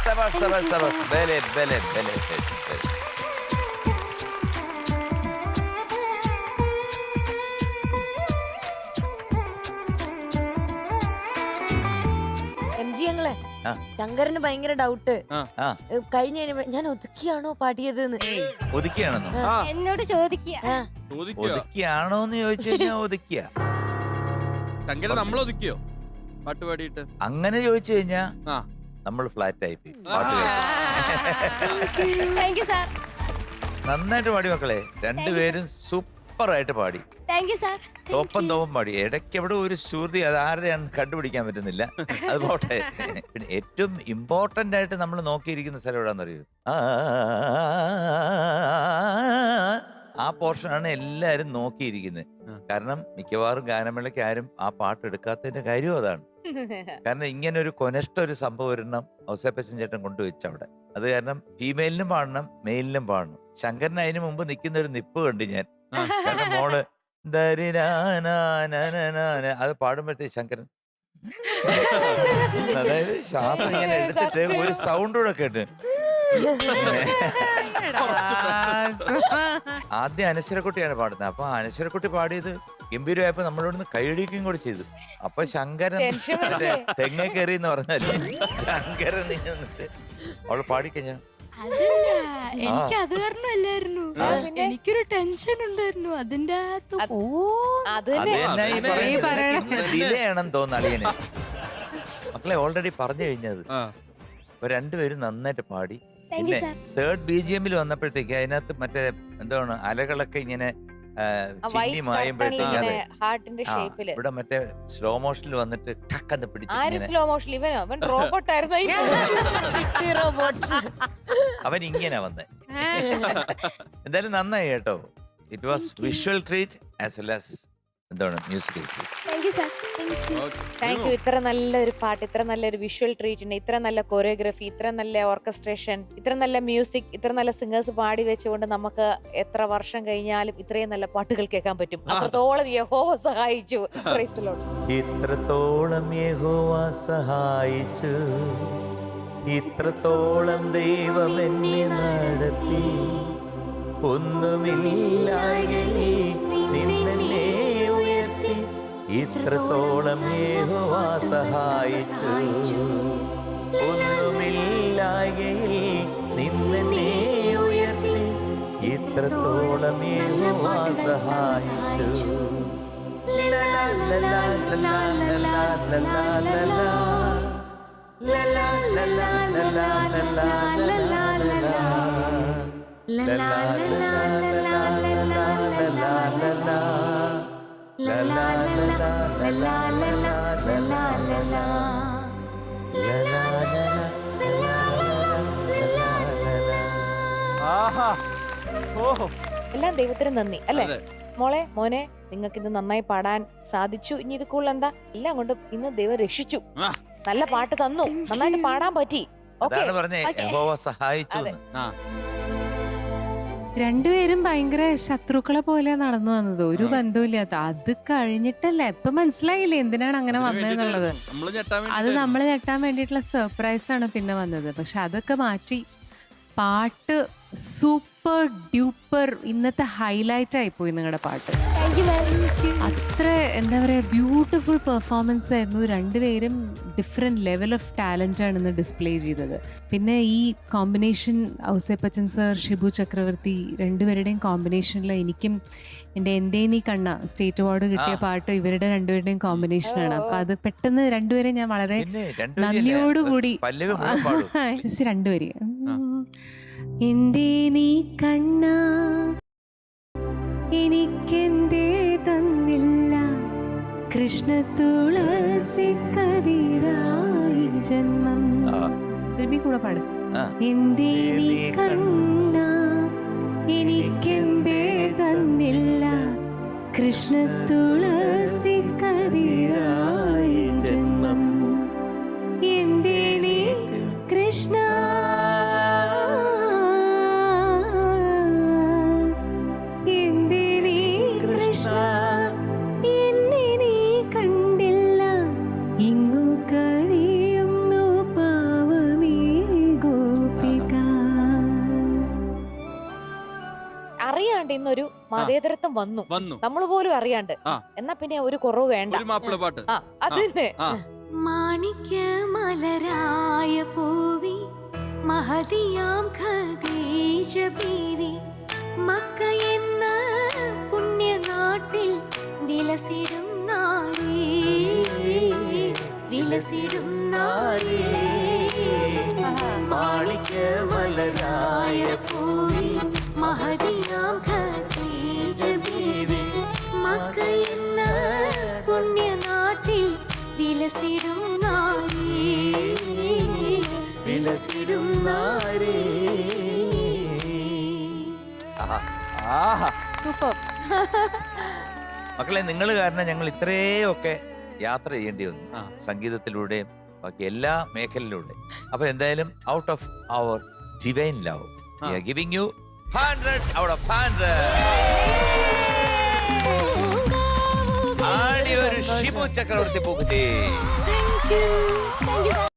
സബാഷ് സബാഷ് സബാഷ് ബലെ ബലെ ബലെ ബലെ. M G ഞങ്ങളെ ആ. ശങ്കരന് ഭയങ്കര ഡൗട്ട് ആ. കഴിഞ്ഞ ഞാൻ ഒതുക്കിയാണോ പാടിയത് ഒതുക്കിയാണെന്നോ? ആ. എന്നോട് ചോദിക്കുക ചോദിക്കോ ഒതുക്കിയാണോ എന്ന് ചോദിച്ചു കഴിഞ്ഞാൽ ഒതുക്കിയ. ശങ്കരൻ നമ്മൾ ഒതുക്കിയോ പാട്ട് പാടിയിട്ട്. അങ്ങനെ ചോദിച്ചു കഴിഞ്ഞാ ആ. നമ്മൾ ഫ്ലാറ്റ് ആയി പോയി. പാട്ട് കേൾക്കാൻ. താങ്ക് യു സാർ നന്നായിട്ട് പാടി മക്കളെ രണ്ടുപേരും സൂപ്പർ ആയിട്ട് പാടി താങ്ക് യു സാർ തോപ്പം തോപ്പം പാടി ഇടയ്ക്ക് എവിടെ ഒരു ശ്രുതി അത് ആരുടെയാണെന്ന് കണ്ടുപിടിക്കാൻ പറ്റുന്നില്ല അത് പോട്ടെ പിന്നെ ഏറ്റവും ഇമ്പോർട്ടന്റ് ആയിട്ട് നമ്മൾ നോക്കിയിരിക്കുന്ന സ്ഥലം എവിടാന്ന് അറിയൂ ആ, ആ പോർഷനാണ് എല്ലാരും നോക്കിയിരിക്കുന്നത്. കാരണം മിക്കവാറും ഗാനമേളയ്ക്ക് ആരും ആ പാട്ട് എടുക്കാത്തതിന്റെ കാര്യവും അതാണ് കാരണം ഇങ്ങനെ ഒരു കൊനഷ്ട ഒരു സംഭവം ഒരെണ്ണം ഔസേപ്പച്ചൻ ചേട്ടൻ കൊണ്ടുവച്ച അവിടെ. അത് കാരണം ഫീമെയിലിനും പാടണം മെയിലിനും പാടണം ശങ്കരൻ അതിന് മുമ്പ് നിൽക്കുന്ന ഒരു നിപ്പ് കണ്ടു ഞാൻ. കാരണം മോൾ ദരിനാനാനാനാന അത് പാടുമ്പോഴത്തേ ശങ്കരൻ അതായത് ശ്വാസം ഇങ്ങനെ എടുത്തിട്ട് ഒരു സൗണ്ട് കൂടെ കേട്ട്. ആദ്യം അനശ്വരക്കുട്ടിയാണ് പാടുന്നത്. അപ്പൊ അനശ്വരക്കുട്ടി പാടിയത് ഗംഭീരമായപ്പോ നമ്മളോട് കൈയടിക്കുകയും കൂടെ ചെയ്തു. അപ്പൊ ശങ്കരൻ മറ്റേ തെങ്ങ കയറി എന്ന് പറഞ്ഞല്ലേ ശങ്കരൻ നിന്നിട്ട് അവൾ പാടിക്കഴിഞ്ഞ? എനിക്ക് അത് കാരണമല്ലായിരുന്നു. എനിക്കൊരു ടെൻഷൻ ഉണ്ടായിരുന്നു. അതിന്റെ അകത്ത് ഓ ഡിലേ ആണെന്ന് തോന്നുന്നു അളിയന്. മക്കളെ ഓൾറെഡി പറഞ്ഞു കഴിഞ്ഞത്. അപ്പൊ രണ്ടുപേരും നന്നായിട്ട് പാടി. പിന്നെ തേർഡ് ബി ജി എമ്മിൽ വന്നപ്പോഴത്തേക്ക് അതിനകത്ത് മറ്റേ എന്താണ് അലകളൊക്കെ ഇങ്ങനെ ചിന്നി മായുമ്പോഴത്തേക്ക് ഹാർട്ടിന്റെ ഷേപ്പിൽ ഇവിടെ മറ്റേ സ്ലോ മോഷനിൽ വന്നിട്ട് ടക്കെന്ന് പിടിച്ചു ആരും സ്ലോ മോഷൻ ഇവനോ? അവൻ റോബോട്ട് ആയിരുന്നു? അവൻ ഇങ്ങനെ വന്നേ. എന്തായാലും നന്നായി കേട്ടോ. It was visual treat as well as എന്താണ് മ്യൂസിക്കൽ ട്രീറ്റ് താങ്ക് യു ഇത്ര നല്ലൊരു പാട്ട് ഇത്ര നല്ലൊരു വിഷ്വൽ ട്രീറ്റ്മെന്റ് ഇത്ര നല്ല കൊറിയോഗ്രഫി ഇത്ര നല്ല ഓർക്കസ്ട്രേഷൻ ഇത്ര നല്ല മ്യൂസിക് ഇത്ര നല്ല സിംഗേഴ്സ് പാടി വെച്ചുകൊണ്ട് നമുക്ക് എത്ര വർഷം കഴിഞ്ഞാലും ഇത്രയും നല്ല പാട്ടുകൾ കേൾക്കാൻ പറ്റും. അത്രത്തോളം യഹോവ സഹായിച്ചു. ഇത്രത്തോളം യഹോവ സഹായിച്ചു. ഇത്രത്തോളം ദൈവം എന്നെ നടത്തി. ഒന്നുമില്ലായി ഇത്രത്തോളം യേഹുവ സഹായിച്ചു ഒന്നുമില്ലായി നിന്നെ ഉയർത്തി ഇത്രത്തോളം യേഹുവ സഹായിച്ചു La la la la la la la la la la la. La la ആഹാ ഓഹോ എല്ലാം ദൈവത്തിന് നന്ദി അല്ലേ അതെ. മോളെ മോനെ നിങ്ങൾക്ക് ഇത് നന്നായി പാടാൻ സാധിച്ചു ഇനി ഇത് കൂടുതൽ എന്താ എല്ലാം കൊണ്ടും ഇന്ന് ദൈവം രക്ഷിച്ചു ആ. നല്ല പാട്ട് തന്നു നന്നായിട്ട് പാടാൻ പറ്റി ഓക്കെ അതാണ് പറഞ്ഞേ യഹോവ സഹായിച്ചു എന്ന്. ആ രണ്ടുപേരും ഭയങ്കര ശത്രുക്കളെ പോലെ നടന്നു വന്നത്. ഒരു. ബന്ധവുമില്ലാത്ത. അത് കഴിഞ്ഞിട്ടല്ല? ഇപ്പൊ മനസ്സിലായില്ലേ എന്തിനാണ് അങ്ങനെ വന്നതെന്നുള്ളത്? വേണ്ടിയിട്ടായിരുന്നു. നമ്മൾ ഞെട്ടാൻ അത് നമ്മൾ ഞെട്ടാൻ വേണ്ടിയിട്ടുള്ള സർപ്രൈസ് ആണ് പിന്നെ വന്നത്. പക്ഷെ അതൊക്കെ മാറ്റി പാട്ട് സൂപ്പർ ഡ്യൂപ്പർ ഇന്നത്തെ ഹൈലൈറ്റ് ആയി പോയി നിങ്ങളുടെ പാട്ട്. അത്ര എന്താ പറയുക ബ്യൂട്ടിഫുൾ പെർഫോമൻസ് ആയിരുന്നു. രണ്ടുപേരും ഡിഫറെന്റ് ലെവൽ ഓഫ് ടാലന്റ് ആണ് ഇന്ന് ഡിസ്പ്ലേ ചെയ്തത്. പിന്നെ ഈ കോമ്പിനേഷൻ ഔസേപ്പച്ചൻ സർ ഷിബു ചക്രവർത്തി രണ്ടുപേരുടെയും കോമ്പിനേഷനിൽ എനിക്കും എന്റെ എന്തേ നീ കണ്ണ സ്റ്റേറ്റ് അവാർഡ് കിട്ടിയ പാട്ട് ഇവരുടെ രണ്ടുപേരുടെയും കോമ്പിനേഷനാണ്. അപ്പം അത് പെട്ടെന്ന് രണ്ടുപേരെ ഞാൻ വളരെ നന്ദിയോടുകൂടി ജസ്റ്റ് രണ്ടുപേര്. എന്തേ നീ കണ്ണ കൃഷ്ണ തുളസി കതിരായി ജന്മം ആ. കൂടെ പാട്. എന്തേ നീ കണ്ണ എനിക്കെന്തേ തന്നില്ല കൃഷ്ണ തുളസി കതിരായി മതേതരത്വം വന്നു. വന്നു. നമ്മൾ പോലും അറിയാണ്ട്. ആ. എന്നാ പിന്നെ ഒരു കുറവ് വേണ്ട. ഒരു മാപ്പിള പാട്ട്. ആ അത് തന്നെ. മാണിക്യ മാണിക്യമലരായ സൂപ്പർ. മക്കളെ നിങ്ങൾ കാരണം ഞങ്ങൾ ഇത്രയൊക്കെ യാത്ര ചെയ്യേണ്ടി വന്നു. സംഗീതത്തിലൂടെയും ബാക്കി എല്ലാ മേഖലയിലൂടെ. അപ്പൊ എന്തായാലും out of our divine love. Giving you hundred out of hundred ആടി ഒരു ഷിബു ചക്രവർത്തി പൂക്കുട്ടി